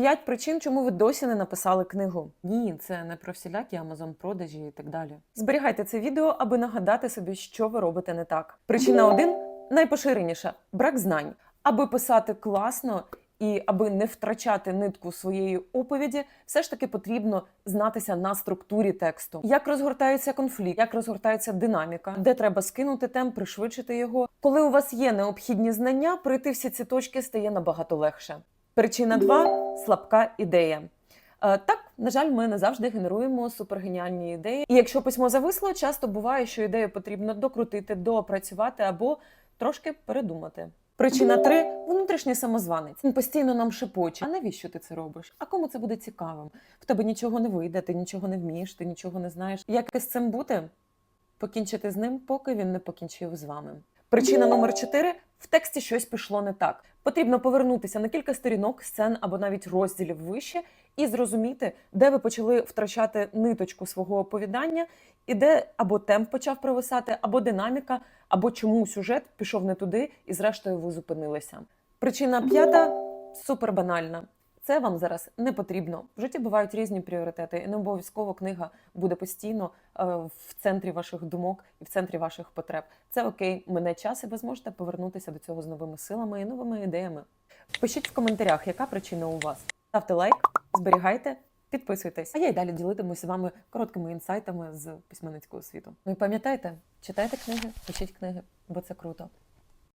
П'ять причин, чому ви досі не написали книгу. Ні, це не про всілякі Amazon продажі і так далі. Зберігайте це відео, аби нагадати собі, що ви робите не так. Причина один найпоширеніша брак знань. Аби писати класно і аби не втрачати нитку своєї оповіді, все ж таки потрібно знатися на структурі тексту, як розгортається конфлікт, як розгортається динаміка, де треба скинути темп, пришвидшити його. Коли у вас є необхідні знання, пройти всі ці точки стає набагато легше. Причина 2 – слабка ідея. Е, Так, на жаль, ми не завжди генеруємо супергеніальні ідеї. І якщо письмо зависло, часто буває, що ідею потрібно докрутити, доопрацювати або трошки передумати. Причина 3 – внутрішній самозванець. Він постійно нам шепоче. А навіщо ти це робиш? А кому це буде цікавим? В тебе нічого не вийде, ти нічого не вмієш, ти нічого не знаєш. Як із цим бути? Покінчити з ним, поки він не покінчив з вами. Причина номер 4 – в тексті щось пішло не так. Потрібно повернутися на кілька сторінок, сцен або навіть розділів вище і зрозуміти, де ви почали втрачати ниточку свого оповідання, і де або темп почав провисати, або динаміка, або чому сюжет пішов не туди, і зрештою ви зупинилися. Причина п'ята супер банальна. Це вам зараз не потрібно. В житті бувають різні пріоритети, і не обов'язково книга буде постійно е, в центрі ваших думок і в центрі ваших потреб. Це окей, мене час, і ви зможете повернутися до цього з новими силами і новими ідеями. Пишіть в коментарях, яка причина у вас. Ставте лайк, зберігайте, підписуйтесь. А я й далі ділитимусь з вами короткими інсайтами з письменницького світу. Ну і пам'ятайте, читайте книги, пишіть книги, бо це круто.